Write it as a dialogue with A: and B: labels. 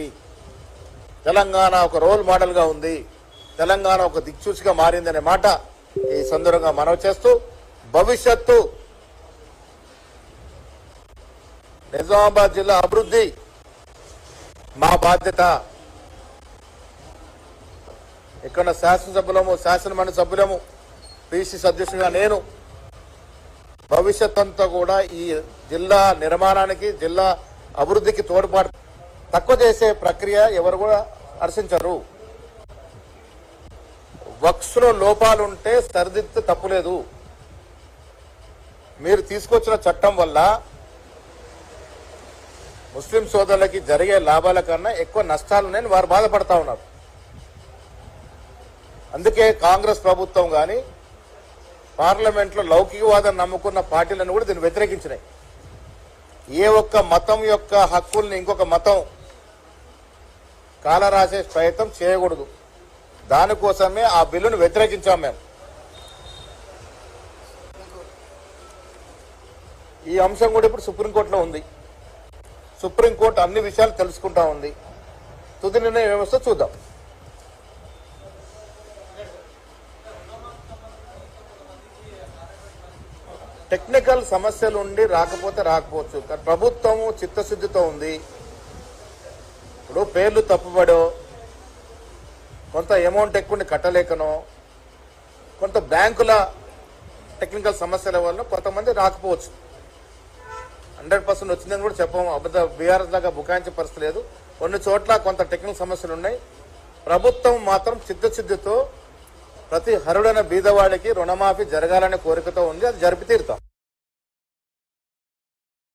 A: మారింది తెలంగాణ ఒక రోల్ మోడల్గా ఉంది. తెలంగాణ ఒక దిక్సూచిగా మారిందనే మాట ఈ సందర్భంగా మనవి చేస్తూ భవిష్యత్తు నిజామాబాద్ జిల్లా అభివృద్ధి మా బాధ్యత. ఇక్కడ శాసనసభ్యులము శాసనమండలి సభ్యులము పిసి సదస్యుగా నేను భవిష్యత్ అంతా కూడా ఈ జిల్లా నిర్మాణానికి జిల్లా అభివృద్ధికి తోడ్పాటు తక్కువ చేసే ప్రక్రియ ఎవరు కూడా హర్షించరు. వక్స్లో లోపాలుంటే సరిదిద్దు తప్పులేదు. మీరు తీసుకొచ్చిన చట్టం వల్ల ముస్లిం సోదరులకి జరిగే లాభాల కన్నా ఎక్కువ నష్టాలున్నాయని వారు బాధపడతా ఉన్నారు. అందుకే కాంగ్రెస్ ప్రభుత్వం కానీ పార్లమెంట్లో లౌకికవాదం నమ్ముకున్న పార్టీలను కూడా దీన్ని వ్యతిరేకించినాయి. ఏ ఒక్క మతం యొక్క హక్కుల్ని ఇంకొక మతం కాలరాసే ప్రయత్నం చేయకూడదు. దానికోసమే ఆ బిల్లును వ్యతిరేకించాం మేము. ఈ అంశం కూడా ఇప్పుడు సుప్రీంకోర్టులో ఉంది. సుప్రీంకోర్టు అన్ని విషయాలు తెలుసుకుంటా ఉంది. తుది నిర్ణయం వ్యవస్థ చూద్దాం. టెక్నికల్ సమస్యలు ఉండి రాకపోతే రాకపోవచ్చు. ప్రభుత్వము చిత్తశుద్ధితో ఉంది. ఇప్పుడు పేర్లు తప్పుబడో కొంత అమౌంట్ ఎక్కువ కట్టలేకనో కొంత బ్యాంకుల టెక్నికల్ సమస్యల వల్ల కొంతమంది రాకపోవచ్చు. హండ్రెడ్ పర్సెంట్ వచ్చిందని కూడా చెప్పము అబద్ధ బీఆర్ఎస్ లాగా బుకాయించే పరిస్థితి లేదు. కొన్ని చోట్ల కొంత టెక్నికల్ సమస్యలు ఉన్నాయి. ప్రభుత్వం మాత్రం చిత్తశుద్ధితో ప్రతి హరుడైన బీదవాడికి రుణమాఫీ జరగాలనే కోరికతో ఉంది. అది జరిపి తీరుతాం.